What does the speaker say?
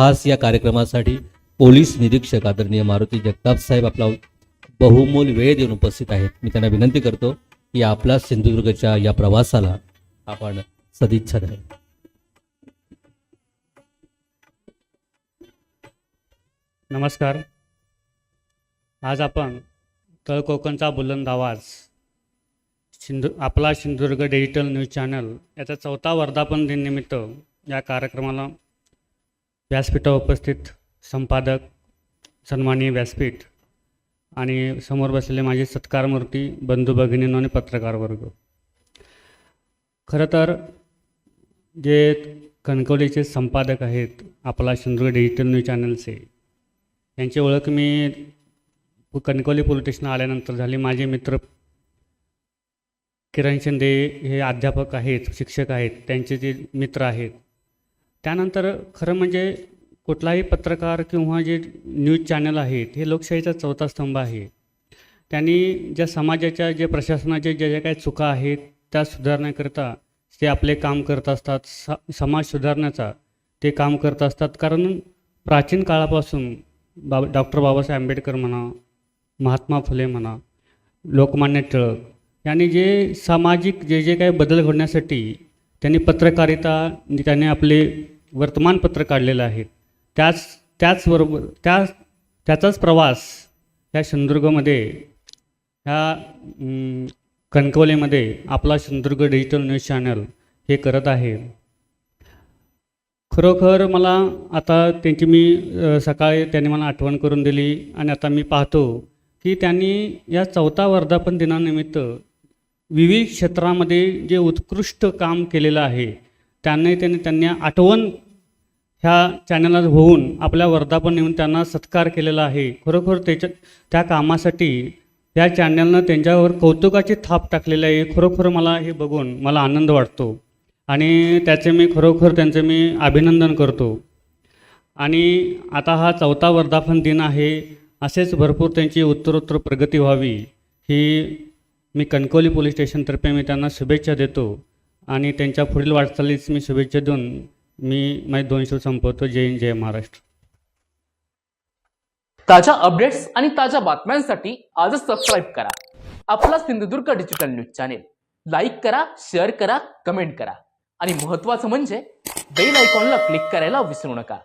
खास या कार्यक्रमासाठी पोलीस निरीक्षक आदरणीय मारुती जगताप साहेब आपला बहुमोल वेळ देऊन उपस्थित आहेत. मी त्यांना विनंती करतो की आपला सिंधुदुर्गच्या या प्रवासाला आपण सदिच्छा द्यावी. नमस्कार. आज आपण तळ कोकणचा बुलंद आवाज सिंधू आपला सिंधुदुर्ग डिजिटल न्यूज चॅनल याचा चौथा वर्धापन दिननिमित्त या कार्यक्रमाला व्यासपीठा उपस्थित संपादक सन्माननीय व्यासपीठ आणि समोर बसलेले माझे सत्कारमूर्ती बंधू भगिनींनो आणि पत्रकार वर्ग. खरं तर जे कणकवलीचे संपादक आहेत आपला सिंधुदुर्ग डिजिटल न्यूज चॅनलचे यांची ओळख मी कणकवली पोलीस स्टेशन आल्यानंतर झाली. माझे मित्र किरण शिंदे हे अध्यापक आहेत शिक्षक आहेत त्यांचे जे मित्र आहेत त्यानंतर खरं म्हणजे कुठलाही पत्रकार किंवा जे न्यूज चॅनल आहेत हे लोकशाहीचा चौथा स्तंभ आहे. त्यांनी ज्या समाजाच्या जे प्रशासनाच्या ज्या ज्या काही चुका आहेत त्या सुधारण्याकरिता ते आपले काम करत असतात स समाज सुधारण्याचा ते काम करत असतात. कारण प्राचीन काळापासून बाब डॉक्टर बाबासाहेब आंबेडकर म्हणा महात्मा फुले म्हणा लोकमान्य टिळक यांनी जे सामाजिक जे जे काही बदल घडण्यासाठी त्यांनी पत्रकारिता म्हणजे त्याने आपले वर्तमानपत्र काढलेलं आहे. त्याच त्याचबरोबर त्या त्याचाच प्रवास ह्या सिंधुदुर्गमध्ये ह्या कणकवलीमध्ये आपला सिंधुदुर्ग डिजिटल न्यूज चॅनल हे करत आहे. खरोखर मला आता त्यांची मी सकाळी त्यांनी मला आठवण करून दिली आणि आता मी पाहतो की त्यांनी या चौथा वर्धापन दिनानिमित्त विविध क्षेत्रामध्ये जे उत्कृष्ट काम केलेलं आहे त्यांनी त्यांनी त्यांनी आठवण ह्या चॅनलला होऊन आपल्या वर्धापन येऊन त्यांना सत्कार केलेला आहे. खरोखर त्याच्या त्या कामासाठी या चॅनलनं त्यांच्यावर कौतुकाची थाप टाकलेली आहे. खरोखर मला हे बघून मला आनंद वाटतो आणि त्याचे मी खरोखर त्यांचं मी अभिनंदन करतो. आणि आता हा चौथा वर्धापन दिन आहे असेच भरपूर त्यांची उत्तरोत्तर प्रगती व्हावी ही मी कणकवली पोलीस स्टेशनतर्फे मी त्यांना शुभेच्छा देतो आणि त्यांच्या पुढील वाटचालीस मी शुभेच्छा देऊन मी माझे दोन संपवतो. जय हिंद जय महाराष्ट्र. ताज्या अपडेट्स आणि ताज्या बातम्यांसाठी आजच सबस्क्राईब करा. आपला Sindhudurg digital news channel like करा शेअर करा कमेंट करा. आणि महत्त्वाचं म्हणजे बेल आयकॉनला क्लिक करायला विसरू नका.